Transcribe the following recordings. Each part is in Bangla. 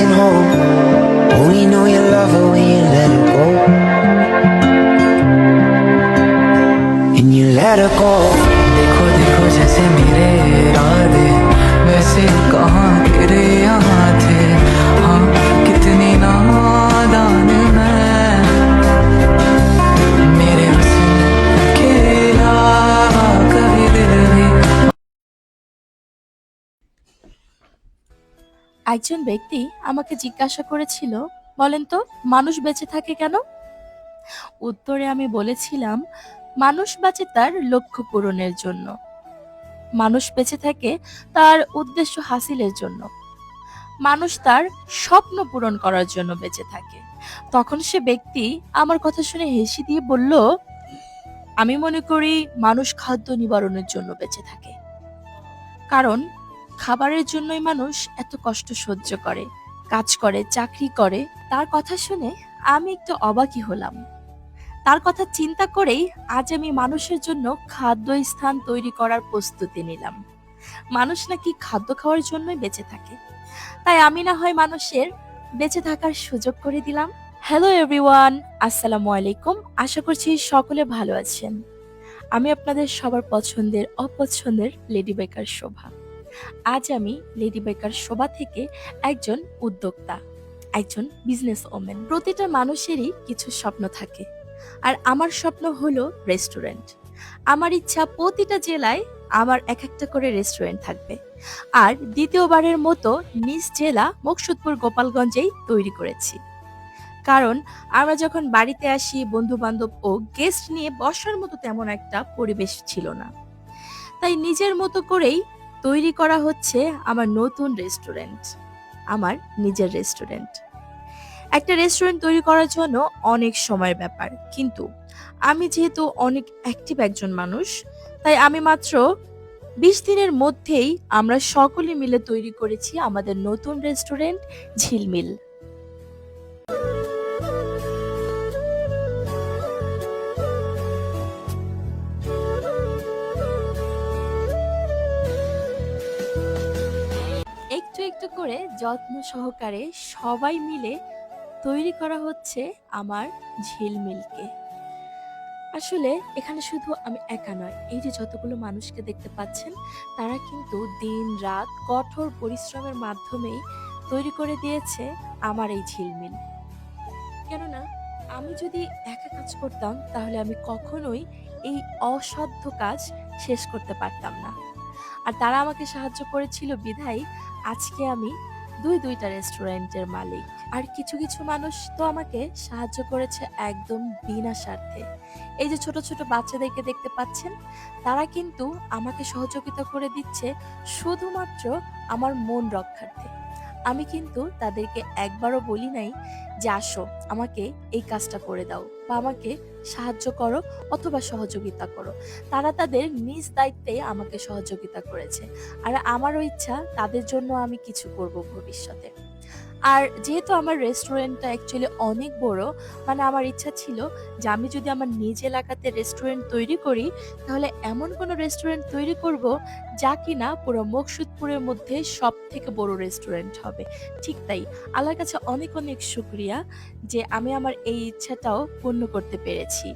missing home. Only know you love her when you let her go. And you let her go. देखो देखो जैसे मेरे इरादे वैसे कहाँ गिरे একজন ব্যক্তি আমাকে জিজ্ঞাসা করেছিল, বলেন তো, মানুষ বেঁচে থাকে কেন? উত্তরে আমি বলেছিলাম, মানুষ বাঁচে তার লক্ষ্য পূরণের জন্য। মানুষ বেঁচে থাকে তার উদ্দেশ্য হাসিলের জন্য। মানুষ তার স্বপ্ন পূরণ করার জন্য বেঁচে থাকে। তখন সে ব্যক্তি আমার কথা শুনে হেসে দিয়ে বলল, আমি মনে করি মানুষ খাদ্য নিবারণের জন্য বেঁচে থাকে। কারণ খাবারের জন্যই মানুষ এত কষ্ট সহ্য করে, কাজ করে, চাকরি করে। তার কথা শুনে আমি একটু অবাকই হলাম। তার কথা চিন্তা করেই আজ আমি মানুষের জন্য খাদ্য স্থান তৈরি করার প্রস্তুতি নিলাম। মানুষ নাকি খাদ্য খাওয়ার জন্যই বেঁচে থাকে। তাই আমি না হয় মানুষের বেঁচে থাকার সুযোগ করে দিলাম। হ্যালো এভরিওয়ান আসসালামু আলাইকুম। আশা করছি সকলে ভালো আছেন। আমি আপনাদের সবার পছন্দের, অপছন্দের লেডি বেকার শোভা। আজ আমি লেডি বেকার শোভা থেকে একজন উদ্যোক্তা, একজন বিজনেস ওমেন প্রতিটা মানুষেরই কিছু স্বপ্ন থাকে। আর আমার স্বপ্ন হলো রেস্টুরেন্ট আমার ইচ্ছা প্রতিটা জেলায় আমার এক একটা করে রেস্টুরেন্ট থাকবে। আর দ্বিতীয়বারের মতো নিজ জেলা মকসুদপুর গোপালগঞ্জেই তৈরি করেছি। কারণ আমরা যখন বাড়িতে আসি বন্ধু বান্ধব ও গেস্ট নিয়ে বসার মতো তেমন একটা পরিবেশ ছিল না। তাই নিজের মতো করেই তৈরি করা হচ্ছে আমার নতুন রেস্টুরেন্ট, আমার নিজের রেস্টুরেন্ট। একটা রেস্টুরেন্ট তৈরি করার জন্য অনেক সময়ের ব্যাপার, কিন্তু আমি যেহেতু অনেক অ্যাক্টিভ একজন মানুষ, তাই আমি মাত্র বিশ দিনের মধ্যেই আমরা সকলে মিলে তৈরি করেছি আমাদের নতুন রেস্টুরেন্ট ঝিলমিল। একটু করে যত্ন সহকারে সবাই মিলে তৈরি করা হচ্ছে আমার ঝিলমিলকে আসলে এখানে শুধু আমি একা নয়, এই যে যতগুলো মানুষকে দেখতে পাচ্ছেন, তারা কিন্তু দিন, রাত কঠোর পরিশ্রমের মাধ্যমেই তৈরি করে দিয়েছে আমার এই ঝিলমিল কেননা, আমি যদি একা কাজ করতাম, তাহলে আমি কখনোই এই অসাধ্য কাজ শেষ করতে পারতাম না। আর তারা আমাকে সাহায্য করেছিল বিধায় আজকে আমি দুই দুইটা রেস্টুরেন্টের মালিক। আর কিছু কিছু মানুষ তো আমাকে সাহায্য করেছে একদম বিনা স্বার্থে। এই যে ছোট ছোট বাচ্চাদেরকে দেখতে পাচ্ছেন, তারা কিন্তু আমাকে সহযোগিতা করে দিচ্ছে শুধুমাত্র আমার মন রক্ষার্থে। আমি কিন্তু তাদেরকে একবারও বলি নাই যে আসো, আমাকে এই কাজটা করে দাও বা আমাকে সাহায্য করো অথবা সহযোগিতা করো। তারা তাদের নিজ দায়িত্বে আমাকে সহযোগিতা করেছে। আর আমারও ইচ্ছা তাদের জন্য আমি কিছু করব ভবিষ্যতে। আর যেহেতু আমার রেস্টুরেন্টটা অ্যাকচুয়ালি অনেক বড় মানে আমার ইচ্ছা ছিল যে আমি যদি আমার নিজ এলাকাতে রেস্টুরেন্ট তৈরি করি, তাহলে এমন কোনো রেস্টুরেন্ট তৈরি করব যা কিনা পুরো মকসুদপুরের মধ্যে সব থেকে বড় রেস্টুরেন্ট হবে। ঠিক তাই, আল্লাহর কাছে অনেক অনেক শুক্রিয়া যে আমি আমার এই ইচ্ছাটাও পূর্ণ করতে পেরেছি।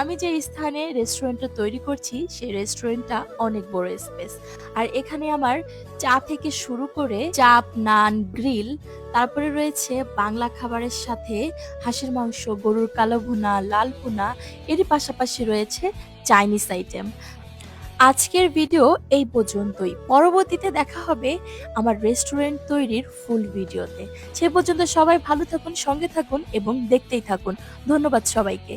আমি যে স্থানে রেস্টুরেন্টটা তৈরি করছি, সেই রেস্টুরেন্টটা অনেক বড় স্পেস আর এখানে আমার চা থেকে শুরু করে চাপ, নান, গ্রিল, তারপরে রয়েছে বাংলা খাবারের সাথে হাঁসের মাংস, গরুর কালো ভুনা, লাল ভুনা, এরই পাশাপাশি রয়েছে চাইনিজ আইটেম। আজকের ভিডিও এই পর্যন্তই। পরবর্তীতে দেখা হবে আমার রেস্টুরেন্ট তৈরির ফুল ভিডিওতে। সে পর্যন্ত সবাই ভালো থাকুন, সঙ্গে থাকুন এবং দেখতেই থাকুন। ধন্যবাদ সবাইকে।